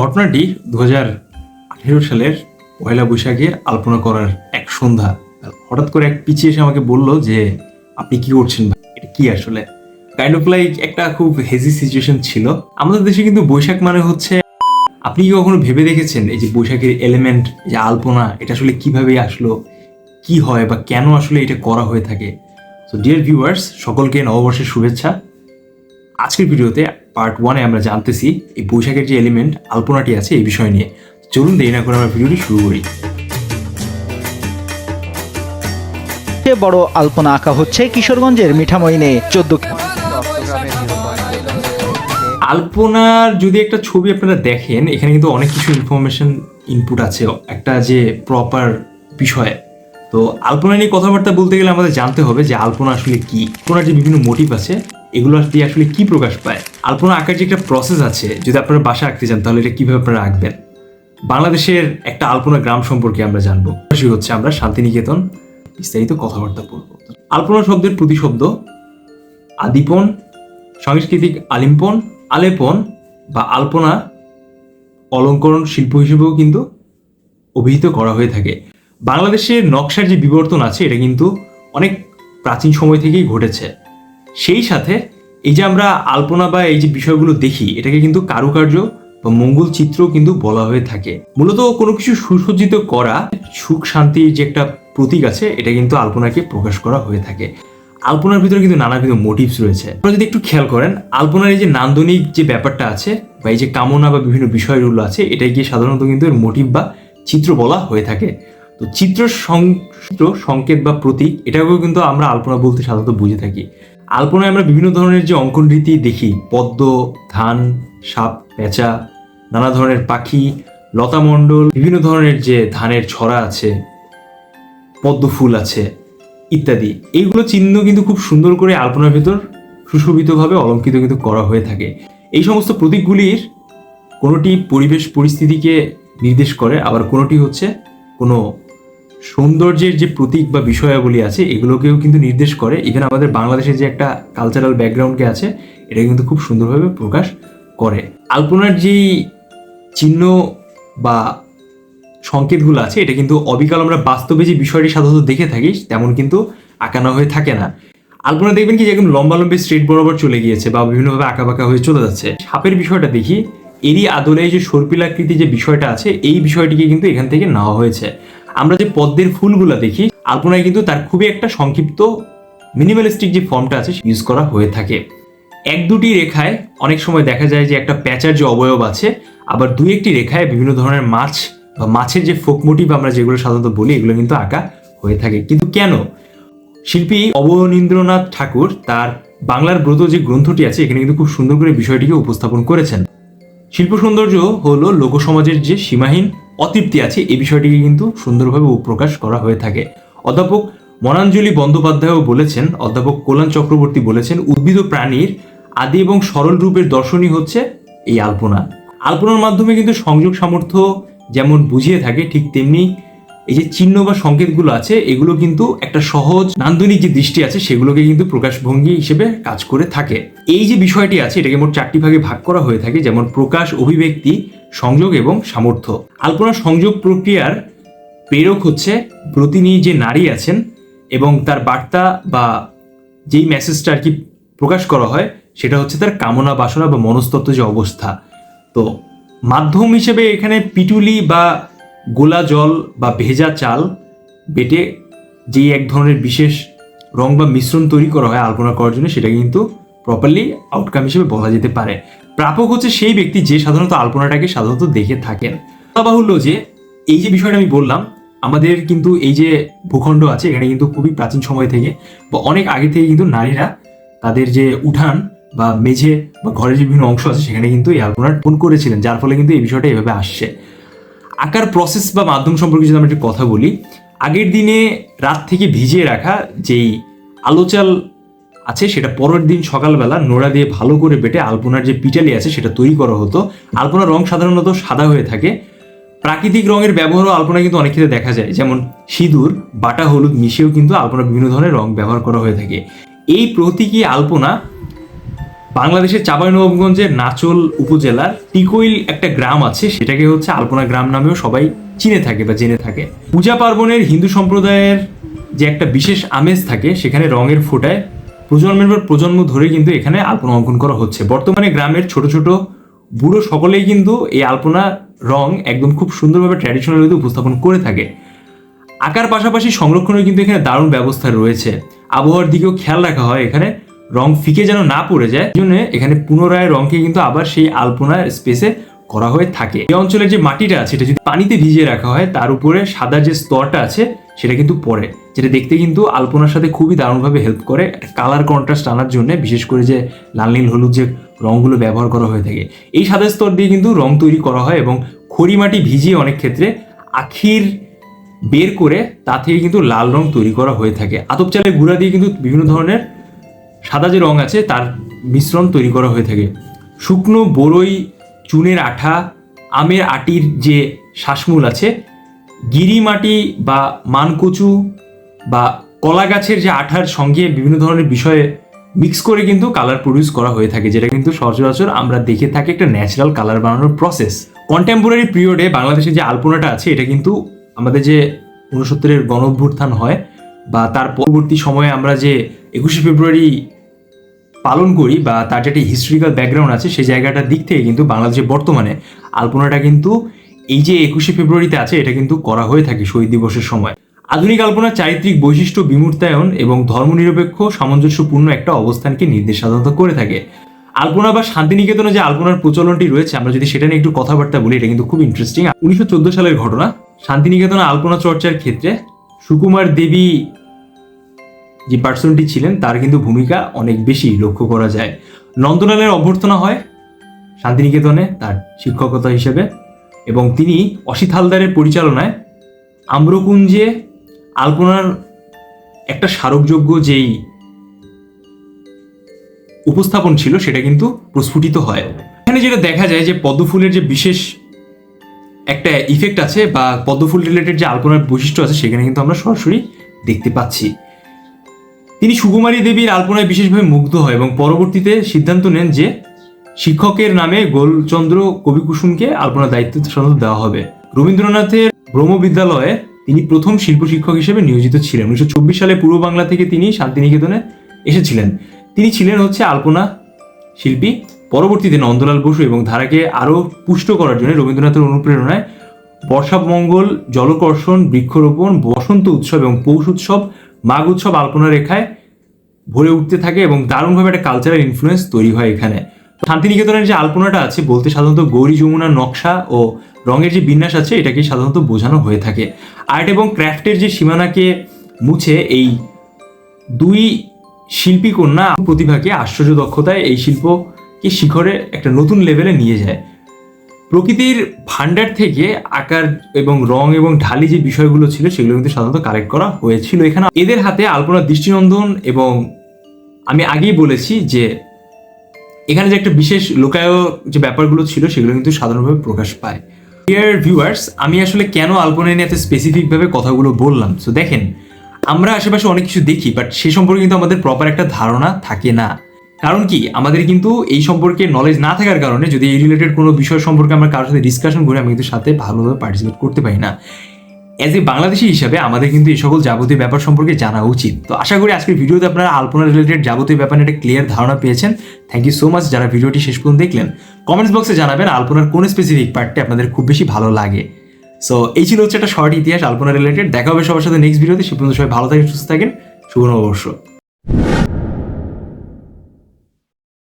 ঘটনাটি দু আঠেরো সালের পয়লা বৈশাখে আলপনা করার এক সন্ধ্যা। হঠাৎ করে এক পিচি এসে আমাকে বলল যে, আপনি কি করছেন এটা কি আসলে? কাইন্ড অফ লাইক একটা খুব হেজি সিচুয়েশন ছিল। আমাদের দেশে কিন্তু বৈশাখ মানে হচ্ছে, আপনি কি কখনো ভেবে দেখেছেন এই যে বৈশাখের এলিমেন্ট যে আলপনা, এটা আসলে কীভাবে আসলো? কি হয় বা কেন আসলে এটা করা হয়ে থাকে? সো ডিয়ার ভিউয়ার্স সকলকে নববর্ষের শুভেচ্ছা। আজকের ভিডিওতে পার্ট ওয়ানে আমরা জানতেছি এই বৈশাখের যে এলিমেন্ট আলপনাটি আছে এই বিষয় নিয়ে। চলুন দেরি না করে আমরা ভিডিওটি শুরু করি। সবচেয়ে বড় আলপনা আঁকা হচ্ছে কিশোরগঞ্জের মিঠামইনে চোদ্দ আলপনার যদি একটা ছবি আপনারা দেখেন এখানে কিন্তু অনেক কিছু ইনফরমেশন ইনপুট আছে। একটা যে প্রপার বিষয়। তো আলপনা নিয়ে কথাবার্তা বলতে গেলে আমাদের জানতে হবে যে আলপনা আসলে কি আলপনার যে বিভিন্ন মোটিভ আছে এগুলো দিয়ে আসলে কি প্রকাশ পায়। আলপনা আঁকার যে একটা প্রসেস আছে, যদি আপনারা বাসা আঁকতে চান, তাহলে এটা কীভাবে আপনারা আঁকবেন? বাংলাদেশের একটা আলপনা গ্রাম সম্পর্কে আমরা জানব। সেটি হচ্ছে আমরা শান্তিনিকেতন, বিস্তারিত কথাবার্তা বলব। আলপনা শব্দের প্রতিশব্দ, আদিপন, সাংস্কৃতিক আলিম্পন, আলেপন বা আলপনা অলঙ্করণ শিল্প হিসেবেও কিন্তু অভিহিত করা হয়ে থাকে। বাংলাদেশের নকশার যে বিবর্তন আছে, এটা কিন্তু অনেক প্রাচীন সময় থেকেই ঘটেছে। সেই সাথে এই যে আমরা আলপনা বা এই যে বিষয়গুলো দেখি, এটাকে কিন্তু কারুকার্য বা মঙ্গল চিত্র কিন্তু বলা হয়ে থাকে। মূলত কোনো কিছু সুসজ্জিত করা, সুখ শান্তির যে একটা প্রতীক আছে, এটা কিন্তু আলপনাকে প্রকাশ করা হয়ে থাকে। আলপনার ভিতরে কিন্তু নানাবিধ মোটিভস রয়েছে। আপনারা যদি একটু খেয়াল করেন, আলপনার এই যে নান্দনিক যে ব্যাপারটা আছে বা এই যে কামনা বা বিভিন্ন বিষয়গুলো আছে, এটাই গিয়ে সাধারণত কিন্তু এর মোটিভ বা চিত্র বলা হয়ে থাকে। তো চিত্র, সংকেত বা প্রতীক, এটাকেও কিন্তু আমরা আলপনা বলতে সাধারণত বুঝে থাকি। আলপনায় আমরা বিভিন্ন ধরনের যে অঙ্কন রীতি দেখি, পদ্ম, ধান, সাপ, পেঁচা, নানা ধরনের পাখি লতা লতামণ্ডল, বিভিন্ন ধরনের যে ধানের ছড়া আছে, পদ্ম ফুল আছে, ইত্যাদি। এইগুলো চিহ্ন কিন্তু খুব সুন্দর করে আলপনার ভেতর সুশোভিতভাবে অলঙ্কৃত কিন্তু করা হয়ে থাকে। এই সমস্ত প্রতীকগুলির কোনোটি পরিবেশ পরিস্থিতিকে নির্দেশ করে, আবার কোনোটি হচ্ছে কোনো সৌন্দর্যের যে প্রতীক বা বিষয়াবলী আছে, এগুলোকেও কিন্তু নির্দেশ করে। ইভেন আমাদের বাংলাদেশের যে একটা কালচারাল ব্যাকগ্রাউন্ডকে আছে, এটা কিন্তু খুব সুন্দরভাবে প্রকাশ করে। আলপনার যেই চিহ্ন বা সংকেতগুলো আছে, এটা কিন্তু অবিকাল আমরা বাস্তবে যে বিষয়টি সাধারণত দেখে থাকি, তেমন কিন্তু আঁকানো হয়ে থাকে না। আলপনা দেখবেন কি যে লম্বা লম্বি স্ট্রেট বরাবর চলে গিয়েছে বা বিভিন্নভাবে আঁকা বাঁকা হয়ে চলে যাচ্ছে। সাপের বিষয়টা দেখি, এরই আদলে যে সর্পিলাকৃতি যে বিষয়টা আছে, এই বিষয়টিকে কিন্তু এখান থেকে নেওয়া হয়েছে। আমরা যে পদ্মের ফুলগুলো দেখি, আলপনায় কিন্তু তার খুবই একটা সংক্ষিপ্ত মিনিমালিস্টিক যে ফর্মটা আছে ইউজ করা হয়ে থাকে। এক দুটি রেখায় অনেক সময় দেখা যায় যে একটা প্যাচার যে অবয়ব আছে, আবার দুই একটি রেখায় বিভিন্ন ধরনের মাছ বা মাছের যে ফোক মোটিভ আমরা যেগুলো সাধারণত বলি, এগুলো কিন্তু আঁকা হয়ে থাকে। কিন্তু কেন? শিল্পী অবনীন্দ্রনাথ ঠাকুর তার বাংলার ব্রত যে গ্রন্থটি আছে, এখানে কিন্তু খুব সুন্দর করে বিষয়টিকে উপস্থাপন করেছেন। শিল্প সৌন্দর্য হলো লোকসমাজের যে সীমাহীন অতৃপ্তি আছে। এই বিষয়টিকে কিন্তু সুন্দরভাবে প্রকাশ করা হয়ে থাকে। অধ্যাপক মনাঞ্জলি বন্দ্যোপাধ্যায়ও বলেছেন, অধ্যাপক কল্যাণ চক্রবর্তী বলেছেন, উদ্ভিদ প্রাণীর আদি এবং সরল রূপের দর্শনই হচ্ছে এই আলপনা। আলপনার মাধ্যমে কিন্তু সংযোগ সামর্থ্য যেমন বুঝিয়ে থাকে, ঠিক তেমনি এই যে চিহ্ন বা সংকেতগুলো আছে, এগুলো কিন্তু একটা সহজ নান্দনিক যে দৃষ্টি আছে, সেগুলোকে কিন্তু প্রকাশভঙ্গি হিসেবে কাজ করে থাকে। এই যে বিষয়টি আছে, এটাকে মোট চারটি ভাগে ভাগ করা হয়ে থাকে, যেমন প্রকাশ, অভিব্যক্তি, সংযোগ এবং সামর্থ্য। আলপনা সংযোগ প্রক্রিয়ার প্রেরক হচ্ছে ব্রতিনী যে নারী আছেন এবং তার বার্তা বা যেই মেসেজটা আর কি প্রকাশ করা হয়, সেটা হচ্ছে তার কামনা, বাসনা বা মনস্তত্ত্ব যে অবস্থা। তো মাধ্যম হিসেবে এখানে পিটুলি বা গোলা জল বা ভেজা চাল বেটে যেই এক ধরনের বিশেষ রং বা মিশ্রণ তৈরি করা হয় আলপনা করার জন্য, সেটা কিন্তু প্রপারলি আউটকাম হিসেবে বলা যেতে পারে। প্রাপক হচ্ছে সেই ব্যক্তি যে সাধারণত আলপনাটাকে সাধারণত দেখে থাকেন। বাহুল্য যে এই যে বিষয়টা আমি বললাম, আমাদের কিন্তু এই যে ভূখণ্ড আছে, এখানে কিন্তু খুবই প্রাচীন সময় থেকে বা অনেক আগে থেকে কিন্তু নারীরা তাদের যে উঠান বা মেঝে বা ঘরের যে বিভিন্ন অংশ আছে, সেখানে কিন্তু এই আলপনার ফোন করেছিলেন, যার ফলে কিন্তু এই বিষয়টা এভাবে আসছে। আঁকার প্রসেস বা মাধ্যম সম্পর্কে যদি আমরা একটু কথা বলি, আগের দিনে রাত থেকে ভিজিয়ে রাখা যেই আলো চাল আছে, সেটা পরের দিন সকালবেলা নোড়া দিয়ে ভালো করে বেটে আলপনার যে পিটালি আছে, সেটা তৈরি করা হতো। আলপনার রং সাধারণত সাদা হয়ে থাকে। প্রাকৃতিক রঙের ব্যবহারও আলপনা কিন্তু অনেক ক্ষেত্রে দেখা যায়। যেমন সিঁদুর, বাটা, হলুদ মিশিয়েও কিন্তু আলপনা বিভিন্ন ধরনের রং ব্যবহার করা হয়ে থাকে। এই প্রতীকী আলপনা বাংলাদেশের চাঁপাইনবাবগঞ্জের নাচল উপজেলার টিকইল একটা গ্রাম আছে, সেটাকে হচ্ছে আলপনা গ্রাম নামেও সবাই চিনে থাকে বা জেনে থাকে। পূজা পার্বণের হিন্দু সম্প্রদায়ের যে একটা বিশেষ আমেজ থাকে, সেখানে রঙের ফোটায় প্রজন্মের পর প্রজন্ম ধরে কিন্তু এখানে আলপনা অঙ্কন করা হচ্ছে। বর্তমানে গ্রামের ছোট ছোট বুড়ো সকলেই কিন্তু এই আলপনা রং একদম খুব সুন্দরভাবে ট্র্যাডিশনাল উপস্থাপন করে থাকে। আঁকার পাশাপাশি সংরক্ষণের কিন্তু এখানে দারুণ ব্যবস্থা রয়েছে। আবহাওয়ার দিকেও খেয়াল রাখা হয় এখানে। রং ফিকে যেন না পড়ে যায় এই জন্য এখানে পুনরায় রংকে কিন্তু আবার সেই আলপনার স্পেসে করা হয়ে থাকে। এই অঞ্চলের যে মাটিটা আছে, এটা যদি পানিতে ভিজিয়ে রাখা হয়, তার উপরে সাদা যে স্তরটা আছে, সেটা কিন্তু পড়ে। যেটা দেখতে কিন্তু আলপনার সাথে খুবই দারুণভাবে হেল্প করে কালার কন্ট্রাস্ট আনার জন্য, বিশেষ করে যে লাল, নীল, হলুদ যে রঙগুলো ব্যবহার করা হয়ে থাকে। এই সাদা স্তর দিয়ে কিন্তু রং তৈরি করা হয় এবং খড়ি মাটি ভিজিয়ে অনেক ক্ষেত্রে আখির বের করে, তা থেকে কিন্তু লাল রং তৈরি করা হয়ে থাকে। আতপ চালের গুঁড়া দিয়ে কিন্তু বিভিন্ন ধরনের সাদা যে রং আছে, তার মিশ্রণ তৈরি করা হয়ে থাকে। শুকনো বড়ই চুনের আঠা, আমের আটির যে শ্বাসমূল আছে, গিরি মাটি বা মানকচু বা কলা গাছের যে আঠার সঙ্গে বিভিন্ন ধরনের বিষয়ে মিক্স করে কিন্তু কালার প্রডিউস করা হয়ে থাকে, যেটা কিন্তু সচরাচর আমরা দেখে থাকি একটা ন্যাচারাল কালার বানানোর প্রসেস কন্টেম্পোরারি পিরিয়ডে বাংলাদেশের যে আলপনাটা আছে, এটা কিন্তু আমাদের যে ঊনসত্তরের গণ হয় বা তার পরবর্তী সময়ে আমরা যে একুশে ফেব্রুয়ারি পালন করি বা তার যে হিস্ট্রিক্যাল ব্যাকগ্রাউন্ড আছে, সেই জায়গাটার দিক থেকে কিন্তু বাংলাদেশে বর্তমানে আলপনাটা কিন্তু এই যে একুশে ফেব্রুয়ারিতে আছে, এটা কিন্তু করা হয়ে থাকে শহীদ দিবসের সময়। আধুনিক আলপনার চারিত্রিক বৈশিষ্ট্য বিমূর্তায়ন এবং ধর্মনিরপেক্ষ, সামঞ্জস্যপূর্ণ একটা অবস্থানকে নির্দেশ সাধারণত করে থাকে। আলপনা বা শান্তিনিকেতনে যে আলপনার প্রচলনটি রয়েছে, আমরা যদি সেটা নিয়ে একটু কথাবার্তা বলি, এটা কিন্তু খুব ইন্টারেস্টিং উনিশশো চোদ্দ সালের ঘটনা, শান্তিনিকেতনে আলপনা চর্চার ক্ষেত্রে সুকুমার দেবী যে পার্সনটি ছিলেন, তার কিন্তু ভূমিকা অনেক বেশি লক্ষ্য করা যায়। নন্দলালের অভ্যর্থনা হয় শান্তিনিকেতনে তার শিক্ষকতা হিসেবে এবং তিনি অসিত হালদারের পরিচালনায় আম্রকুঞ্জে আলপনার একটা স্মারকযোগ্য যেই উপস্থাপন ছিল, সেটা কিন্তু প্রস্ফুটিত হয়। এখানে যেটা দেখা যায় যে পদ্মফুলের যে বিশেষ একটা ইফেক্ট আছে বা পদ্মফুল রিলেটেড যে আলপনার বৈশিষ্ট্য আছে সেখানে কিন্তু আমরা সরাসরি দেখতে পাচ্ছি। তিনি সুকুমারী দেবীর আলপনায় বিশেষভাবে মুগ্ধ হয় এবং পরবর্তীতে সিদ্ধান্ত নেন যে শিক্ষকের নামে গোলচন্দ্র কবিকুসুমকে আলপনার দায়িত্ব সাধারণত দেওয়া হবে। রবীন্দ্রনাথের ব্রহ্ম বিদ্যালয়ে তিনি প্রথম শিল্প শিক্ষক হিসেবে নিয়োজিত ছিলেন। উনিশশো চব্বিশ সালে পূর্ব বাংলা থেকে তিনি শান্তিনিকেতনে এসেছিলেন। তিনি ছিলেন হচ্ছে আলপনা শিল্পী। পরবর্তীতে নন্দলাল বসু এবং ধারাকে আরও পুষ্ট করার জন্য রবীন্দ্রনাথের অনুপ্রেরণায় বর্ষামঙ্গল জলকর্ষণ, বৃক্ষরোপণ, বসন্ত উৎসব এবং পৌষ উৎসব, মাঘ উৎসব আলপনা রেখায় ভরে উঠতে থাকে এবং দারুণভাবে একটা কালচারাল ইনফ্লুয়েন্স তৈরি হয় এখানে। শান্তিনিকেতনের যে আলপনাটা আছে, বলতে সাধারণত গৌরী যমুনার নকশা ও রঙের যে বিন্যাস আছে, এটাকে সাধারণত বোঝানো হয়ে থাকে। আর্ট এবং ক্রাফটের যে সীমানাকে মুছে এই দুই শিল্পী কন্যা প্রতিভাকে আশ্চর্য দক্ষতায় এই শিল্পকে শিখরে একটা নতুন লেভেলে নিয়ে যায়। প্রকৃতির ভান্ডার থেকে আকার এবং রং এবং ঢালি যে বিষয়গুলো ছিল, সেগুলো কিন্তু সাধারণত কালেক্ট করা হয়েছিল এখানে। এদের হাতে আলপনার দৃষ্টিনন্দন এবং আমি আগেই বলেছি যে, এখানে যে একটা বিশেষ লোকায় যে ব্যাপারগুলো ছিল, সেগুলো কিন্তু সাধারণভাবে প্রকাশ পায়। ডিয়ার ভিউয়ার্স আমি আসলে কেন আলপনা নিয়ে এত স্পেসিফিকভাবে কথাগুলো বললাম? সো দেখেন, আমরা আশেপাশে অনেক কিছু দেখি বাট সে সম্পর্কে কিন্তু আমাদের প্রপার একটা ধারণা থাকে না। কারণ কি? আমাদের কিন্তু এই সম্পর্কে নলেজ না থাকার কারণে যদি এই রিলেটেড কোনো বিষয় সম্পর্কে আমরা কারোর সাথে ডিসকাশন করি আমি কিন্তু সাথে ভালোভাবে পার্টিসিপেট করতে পারি না। অ্যাজ এ বাংলাদেশি হিসাবে আমাদের কিন্তু এই সকল যাবতীয় ব্যাপার সম্পর্কে জানা উচিত। তো আশা করি আজকের ভিডিওতে আপনারা আলপনা রিলেটেড যাবতীয় ব্যাপারে একটা ক্লিয়ার ধারণা পেয়েছেন। থ্যাংক ইউ সো মাচ যারা ভিডিওটি শেষ পর্যন্ত দেখলেন। কমেন্টস বক্সে জানাবেন আলপনার কোন স্পেসিফিক পার্টটি আপনাদের খুব বেশি ভালো লাগে। সো এই ছিল হচ্ছে একটা শর্ট ইতিহাস, আলপনা রিলেটেড দেখা হবে সবার সাথে নেক্সট ভিডিওতে সে পর্যন্ত সবাই ভালো থাকেন, সুস্থ থাকেন। শুভ নববর্ষ